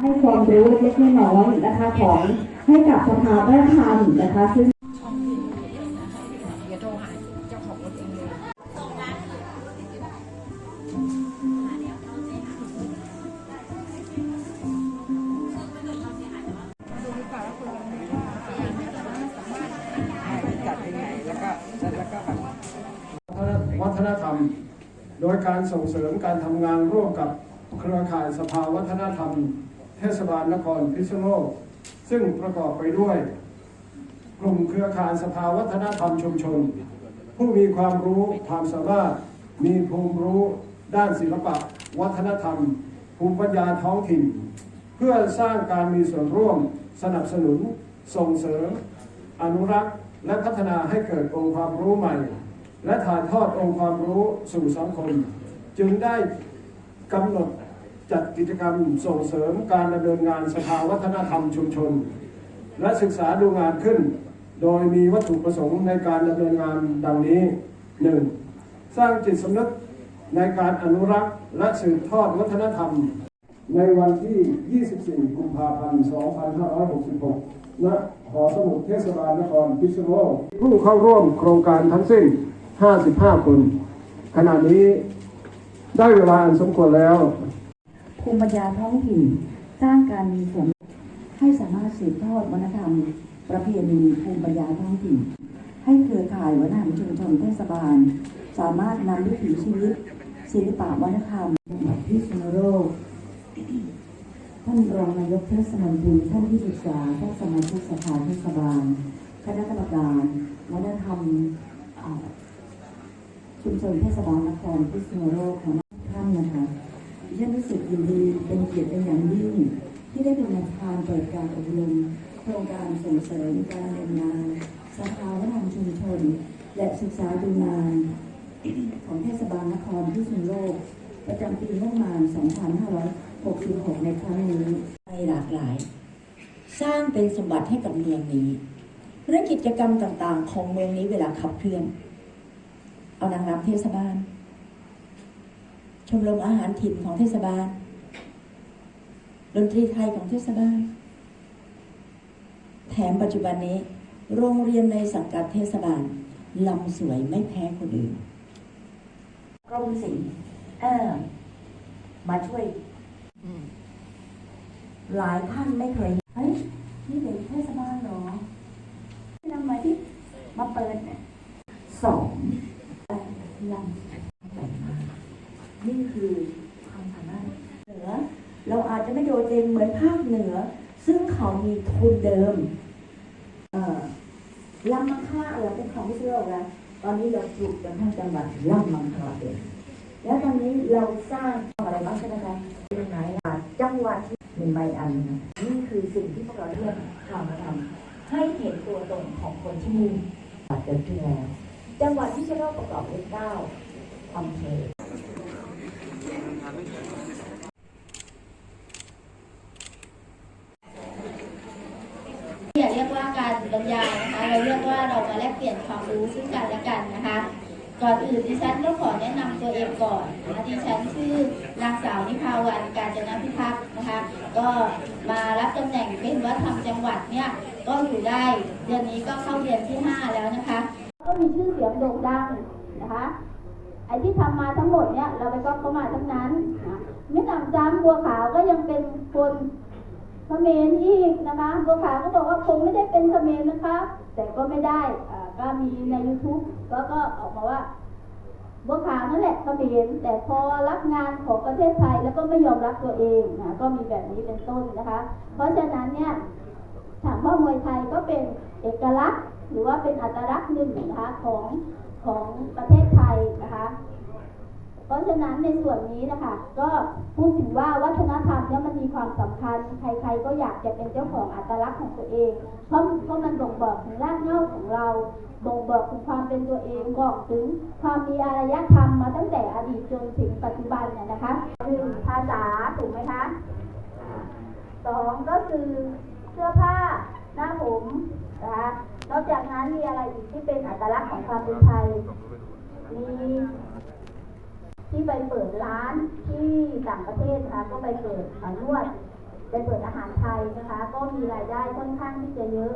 ให้ความรู้เล็กๆน้อยๆนะคะของให้กับสภาวัฒนธรรมนะคะ ซึ่งโดยังไงแล้วก็แล้วก็แบบวัฒนธรรม โดยการส่งเสริมการทำงานร่วมกับเครือข่ายสภาวัฒนธรรม ทศบาลนครพิษณุโลก ซึ่งประกอบไปด้วยกลุ่มเครือข่ายสภาวัฒนธรรมชุมชน ผู้มีความรู้ความสามารถมีภูมิรู้ด้านศิลปะ วัฒนธรรม ภูมิปัญญาท้องถิ่น เพื่อสร้างการมีส่วนร่วม สนับสนุน ส่งเสริม อนุรักษ์และพัฒนาให้เกิดองค์ความรู้ใหม่ และถ่ายทอดองค์ความรู้สู่สังคม จึงได้กำหนด จัดกิจกรรมส่งเสริมการดำเนินงานสภาวัฒนธรรมชุมชน และศึกษาดูงานขึ้น โดยมีวัตถุประสงค์ในการดำเนินงานดังนี้ 1. สร้างจิตสำนึกในการอนุรักษ์และสืบทอดวัฒนธรรม ในวันที่ 24 กุมภาพันธ์ 2566 ณ หอสมุดเทศบาลนครพิษณุโลกผู้เข้าร่วมโครงการทั้งสิ้น 55 คน ขณะนี้ได้เวลาอันสมควรแล้ว ภูมิปัญญาท้องถิ่น สร้างการมีส่วนให้สามารถสืบทอดวัฒนธรรม ประเพณีภูมิปัญญาท้องถิ่น ให้เครือข่ายวัฒนธรรมชุมชนเทศบาล สามารถนำวิถีชีวิตศิลปะวัฒนธรรมพิษณุโลกท่านรองนายกเทศมนตรีท่านที่ปรึกษาท่านสมาชิกสภาเทศบาล คณะกรรมการวัฒนธรรมชุมชนเทศบาลนครพิษณุโลกของท่านนะคะ ดิฉันรู้สึกยินดีเป็นเกียรติเป็นอย่างยิ่ง ที่ได้เป็นประธานเปิดการอบรมโครงการส่งเสริมการดำเนินงานสภาวัฒนธรรมชุมชน และศึกษาดูงานของเทศบาลนครพิษณุโลก ประจำปีงบประมาณ 2566 ในครั้งนี้ในหลากหลาย สร้างเป็นสมบัติให้กับเมืองนี้และกิจกรรมต่างๆ ของเมืองนี้เวลาขับเคลื่อน เอานางรำเทศบาล ชมรมอาหารถิ่นของเทศบาล ดนตรีไทยของเทศบาล แถมปัจจุบันนี้ โรงเรียนในสังกัดเทศบาลลำสวยไม่แพ้คนอื่นกรมศิลป์เออมาช่วยอืมหลายท่านไม่เคย เฮ้ย นี่เด็กเทศบาลเหรอทำไมที่มาเปิดเนี่ยสองลำแต่งม นี่คือความสามารถเหนือ เราอาจจะไม่โดดเด่นเหมือนภาคเหนือ ซึ่งเขามีทุนเดิมเอ่อลำมังค่าเราเป็นของพิเศษแล้วตอนนี้เราปลูกกันทั้งจังหวัดลำมังค่าเองแล้วตอนนี้เราสร้างอะไรบ้างใช่ไหมคะเป็นไหนล่ะจังหวัดที่เป็นใบอันนี่คือสิ่งที่พวกเราเรียกทำมาทำให้เห็นตัวตนของคนที่มีปัจจุบันที่แล้วจังหวัดที่จะเล่าประกอบด้วยเก้าอำเภอ อย่าเรียกว่าการ บรรยายนะคะ เราเรียกว่าเรามาแลกเปลี่ยนความรู้ซึ่งกันและกันนะคะ ก่อนอื่นดิฉันก็ขอแนะนำตัวเองก่อนนะคะดิฉันชื่อนางสาวนิพาวันการจนพิทักษ์นะคะ ก็มารับตำแหน่งเป็นวัฒนธรรมจังหวัดเนี่ยก็อยู่ได้เดือนนี้ก็เข้าเดือนที่ 5 แล้วนะคะ ก็มีชื่อเสียงโด่งดังนะคะไอ้ที่ทำมาทั้งหมดเนี่ยเราไปก็เข้ามาทั้งนั้นนะไม่นำซ้ำบัวขาวก็ยังเป็นคน เขมรอีกนะคะบัวขาวก็บอกว่าคงไม่ได้เป็นเขมรนะคะ แต่ก็ไม่ได้ก็มีใน YouTube ก็ก็ออกมาว่าบัวขาวนั่นแหละเขมรแต่พอรับงานของประเทศไทยแล้วก็ไม่ยอมรับตัวเองนะก็มีแบบนี้เป็นต้นนะคะ เพราะฉะนั้นเนี่ยถามว่ามวยไทยก็เป็นเอกลักษณ์ หรือว่าเป็นอัตลักษณ์หนึ่งนะคะของของประเทศไทยนะคะ เพราะฉะนั้นในส่วนนี้นะคะ ก็พูดถึงว่าวัฒนธรรมเนี่ยมันมีความสำคัญ ใครๆก็อยากจะเป็นเจ้าของอัตลักษณ์ของตัวเอง เพราะเพราะมันบ่งบอกถึงรากเหง้าของเรา บ่งบอกถึงความเป็นตัวเองบอกถึงความมีอารยธรรมมาตั้งแต่อดีตจนถึงปัจจุบันเนี่ยนะคะหนึ่งภาษาถูกไหมคะสองก็คือเสื้อผ้าหน้าผมนะคะนอกจากนั้นมีอะไรอีกที่เป็นอัตลักษณ์ของความเป็นไทยมี ไปเปิดร้านที่ต่างประเทศนะคะก็ไปเปิดร้านนวดไปเปิดอาหารไทยนะคะ ก็มีรายได้ค่อนข้างที่จะเยอะ